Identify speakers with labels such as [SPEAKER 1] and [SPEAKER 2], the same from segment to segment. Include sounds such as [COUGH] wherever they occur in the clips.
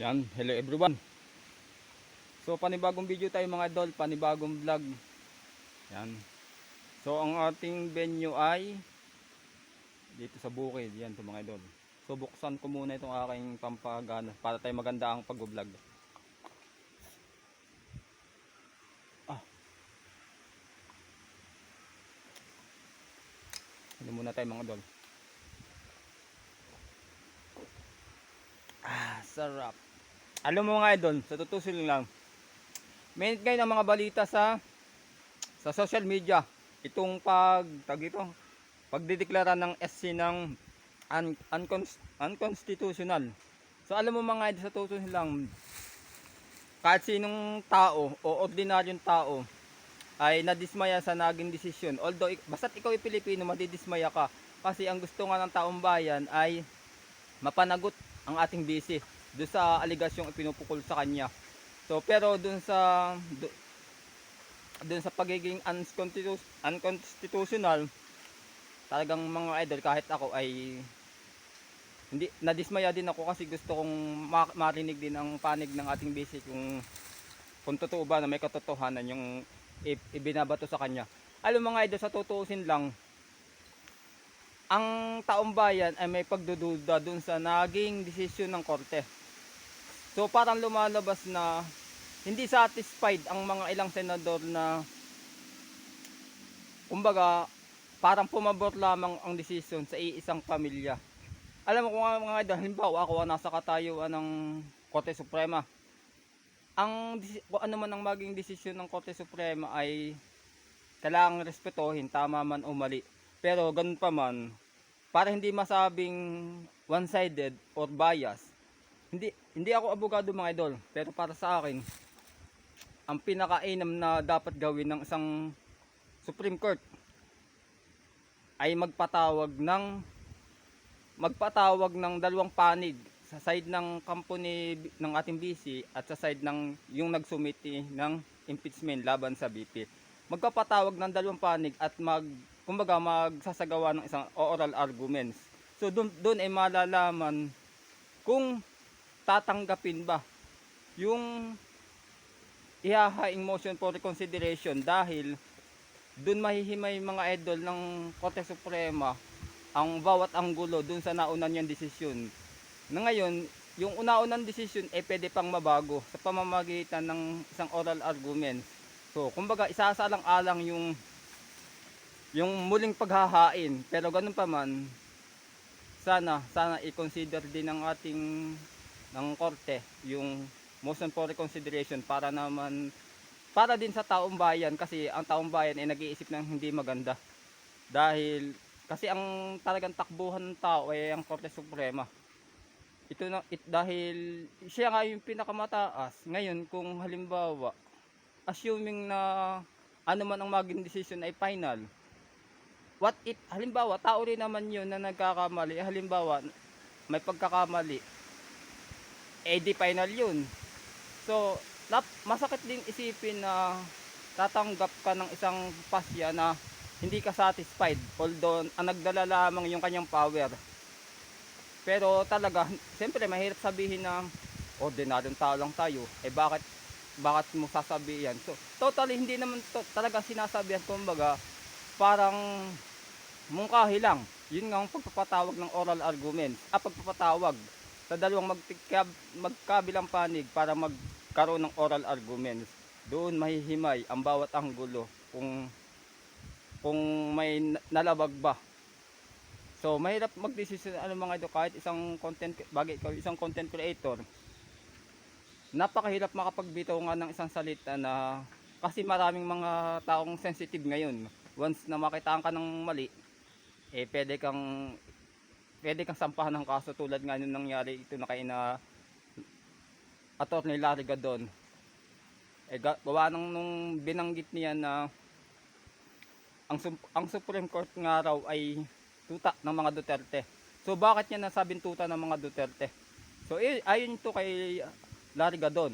[SPEAKER 1] Yan, hello everyone. So panibagong video tayo mga idol, panibagong vlog. Yan. So ang ating venue ay dito sa bukid, yan to mga idol. So buksan ko muna itong aking pampagana para tayo maganda ang pag-vlog. Ah. Ano muna tayo mga idol. Sarap. Alam mo mga idol, sa tutusin lang. May ngayon ang mga balita sa sa social media. Itong pag tag ito, pagdideklara ng SC ng un, uncons- unconstitutional. So alam mo mga idol, sa tutusin lang, kahit sinong tao o ordinaryong tao ay nadismaya sa naging desisyon. Although, basta't ikaw ay Pilipino, madidismaya ka. Kasi ang gusto nga ng taong bayan ay mapanagot ang ating BC doon sa aligasyong ipinupukol sa kanya. So pero doon sa do- doon sa pagiging unconstitu- unconstitutional talagang mga idol kahit ako ay hindi nadismaya din ako kasi gusto kong ma- marinig din ang panig ng ating BC kung kung totoo ba na may katotohanan yung ibinabato sa kanya. Alam mga idol sa tutuusin lang ang taong bayan ay may pagdududa dun sa naging desisyon ng korte. So parang lumalabas na hindi satisfied ang mga ilang senador na kumbaga parang pumabor lamang ang desisyon sa iisang pamilya. Alam mo kung nga mga idol, halimbawa ako ang nasa katayuan ng Korte Suprema. Ang ano man ang maging desisyon ng Korte Suprema ay kailangang respetuhin tama man o mali. Pero ganun pa man, para hindi masabing one-sided or bias, hindi hindi ako abogado mga idol, pero para sa akin, ang pinakainam na dapat gawin ng isang Supreme Court ay magpatawag ng magpatawag ng dalawang panig sa side ng kampo ni, ng ating BC at sa side ng yung nagsumiti ng impeachment laban sa BP. Magpapatawag ng dalawang panig at mag kumbaga magsasagawa ng isang oral arguments. So doon ay malalaman kung tatanggapin ba yung ihahaing motion for reconsideration dahil doon mahihimay mga idol ng Korte Suprema ang bawat anggulo doon sa nauna niyang desisyon. Na ngayon, yung una-unang desisyon ay pwede pang mabago sa pamamagitan ng isang oral argument. So, kumbaga isasalang-alang yung yung muling paghahain. Pero ganun pa man, sana, sana i-consider din ng ating ng korte yung motion for reconsideration para naman para din sa taong bayan kasi ang taong bayan ay nag-iisip ng hindi maganda. Dahil kasi ang talagang takbuhan ng tao ay ang Korte Suprema. Ito na it, dahil siya nga yung pinakamataas. Ngayon kung halimbawa assuming na ano man ang maging decision ay final. What if halimbawa tao rin naman yun na nagkakamali, halimbawa may pagkakamali eh final yun. So, masakit din isipin na tatanggap ka ng isang pasya na hindi ka satisfied although ang nagdala lamang yung kanyang power. Pero talaga, [LAUGHS] siyempre mahirap sabihin na ordinaryong tao lang tayo. Eh bakit bakit mo sasabihin? So, totally hindi naman to, talaga sinasabihan kumbaga parang mungkahi lang. Yun nga ang pagpapatawag ng oral arguments. Ah, pagpapatawag sa dalawang magtikab, magkabilang panig para magkaroon ng oral arguments. Doon mahihimay ang bawat anggulo kung kung may na- nalabag ba. So, mahirap magdesisyon ano mga ito kahit isang content bagay ikaw isang content creator. Napakahirap makapagbitaw nga ng isang salita na kasi maraming mga taong sensitive ngayon. Once na makitaan ka ng mali, eh pwede kang pwede kang sampahan ng kaso tulad nga nung nangyari ito na kay na Attorney Larry Gadon. Eh ga- gawa nung, nung binanggit niya na ang, ang Supreme Court nga raw ay tuta ng mga Duterte. So bakit niya nasabing tuta ng mga Duterte? So eh, ayon to kay Larry Gadon.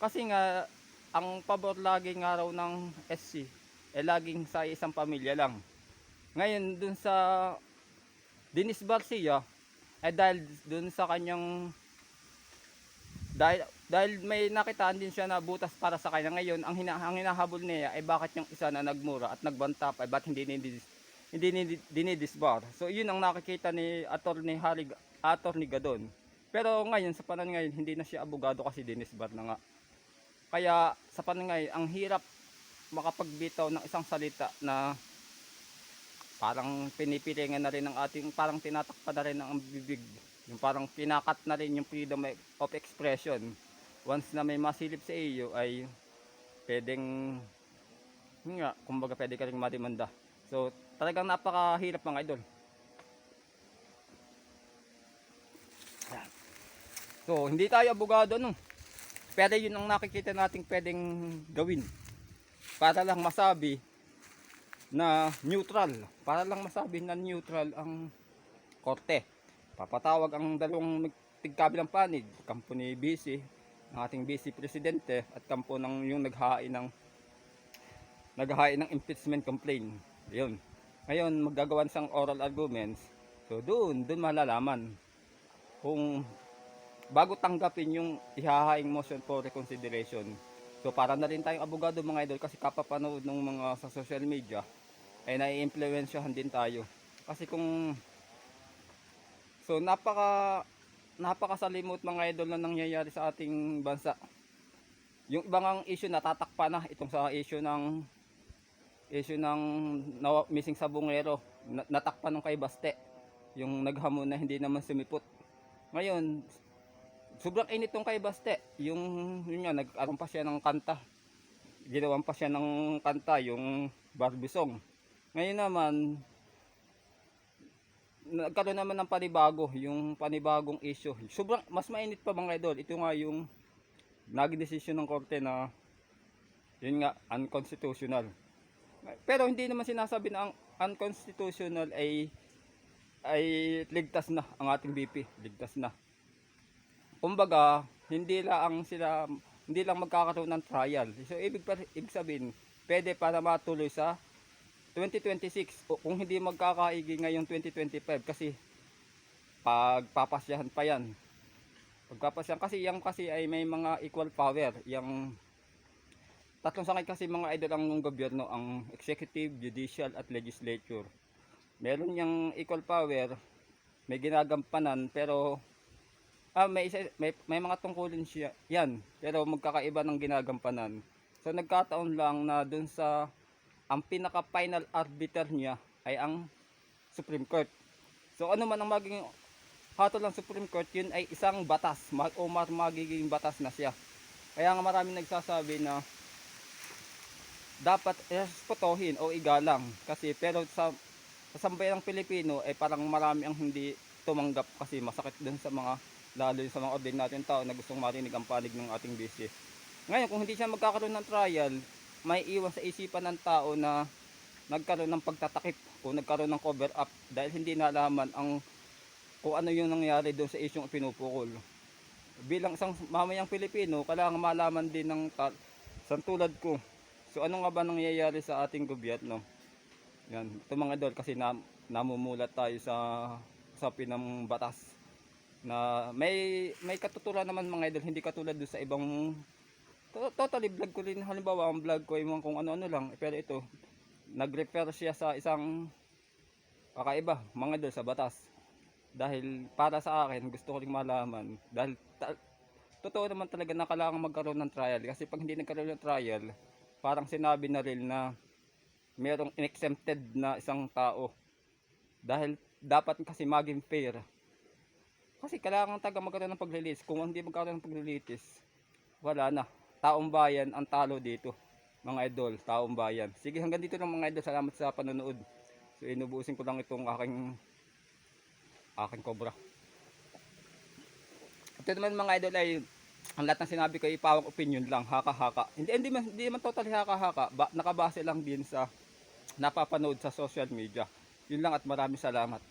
[SPEAKER 1] Kasi nga ang pabor lagi nga raw ng SC eh laging sa isang pamilya lang. Ngayon dun sa Dennis Garcia eh dahil dun sa kanyang Dahil, dahil may nakitaan din siya na butas para sa kanya. Ngayon, ang, hina, ang hinahabol niya ay bakit yung isa na nagmura at nagbanta pa, ay ba't hindi nidis, hindi nidi- dinidisbar. So yun ang nakikita ni Attorney Harry, Attorney Gadon. Pero ngayon, sa panahon ngayon, hindi na siya abogado kasi dinisbar na nga. Kaya sa panahon ngayon, ang hirap makapagbitaw ng isang salita na parang pinipilingan na rin ng ating, parang tinatakpan na rin ng bibig. Yung parang pinakat na rin yung freedom of expression. Once na may masilip sa iyo ay pwedeng, nga, kumbaga pwede ka rin madimanda. So talagang napakahirap mga idol. So hindi tayo abogado no. Pero yun ang nakikita nating pwedeng gawin. Para lang masabi na neutral. Para lang masabi na neutral ang korte. Papatawag ang dalawang tigkabilang panig, kampo ni BC, ng ating BC presidente at kampo ng yung naghain ng naghain ng impeachment complaint. Yun. Ngayon maggagawan sang oral arguments. So doon, doon malalaman kung bago tanggapin yung ihahaing motion for reconsideration. So para na rin tayong abogado mga idol kasi kapapanood ng mga sa social media ay nai-impluwensyahan din tayo. Kasi kung So napaka napakasalimot mga idol na nangyayari sa ating bansa. Yung ibang ang issue natatakpan na itong sa issue ng issue ng nawa- missing sa bungero na, natakpan ng kay Baste yung naghamon na hindi naman sumipot ngayon sobrang init tong kay Baste yung yun nga nagkaroon pa siya ng kanta ginawan pa siya ng kanta yung Barbie song ngayon naman nagkaroon naman ng panibago, yung panibagong issue. Sobrang mas mainit pa mga idol. Ito nga yung naging desisyon ng korte na yun nga unconstitutional. Pero hindi naman sinasabi na ang unconstitutional ay ay ligtas na ang ating BP, ligtas na. Kumbaga, hindi lang sila hindi lang magkakaroon ng trial. So ibig ibig sabihin, pwede para matuloy sa 2026 o kung hindi magkakaigi ngayong 2025 kasi pagpapasyahan pa yan. Pagpapasyahan kasi yang kasi ay may mga equal power. Yang tatlong sangay kasi mga idol ang gobyerno ang executive, judicial at legislature. Meron yung equal power may ginagampanan pero ah, may, isa, may, may mga tungkulin siya yan pero magkakaiba ng ginagampanan so nagkataon lang na dun sa ang pinaka final arbiter niya ay ang Supreme Court. So ano man ang magiging hatol ng Supreme Court, yun ay isang batas mag, o mar magiging batas na siya. Kaya nga maraming nagsasabi na dapat respotohin o igalang kasi pero sa sa sambayan ng Pilipino ay parang marami ang hindi tumanggap kasi masakit dun sa mga lalo sa mga ordinaryong tao na gustong marinig ang panig ng ating BC. Ngayon kung hindi siya magkakaroon ng trial, may iwan sa isipan ng tao na nagkaroon ng pagtatakip o nagkaroon ng cover up dahil hindi nalaman ang kung ano yung nangyari doon sa isyong pinupukol. Bilang isang mamayang Pilipino, kailangan malaman din ng sa tulad ko. So ano nga ba nangyayari sa ating gobyerno? Yan, ito mga idol kasi na, namumulat tayo sa sa pinang batas na may may katuturan naman mga idol hindi katulad doon sa ibang To- totally vlog ko rin. Halimbawa ang vlog ko yung kung ano-ano lang. Pero ito nag-refer siya sa isang kakaiba mga idol sa batas. Dahil para sa akin gusto ko ring malaman. Dahil ta- totoo naman talaga na kailangan magkaroon ng trial. Kasi pag hindi nagkaroon ng trial parang sinabi na rin na merong inexempted na isang tao. Dahil dapat kasi maging fair kasi kailangan taga magkaroon ng pag-release kung hindi magkaroon ng pag-release wala na taong bayan ang talo dito mga idol, taong bayan. Sige, hanggang dito lang mga idol. Salamat sa panonood. So, inubusin ko lang itong aking aking cobra. Ito naman mga idol ay ang lahat ng sinabi ko ay pawang opinion lang, haka-haka. Hindi, hindi, man, hindi man totally haka-haka. Ba, nakabase lang din sa napapanood sa social media. Yun lang at maraming salamat.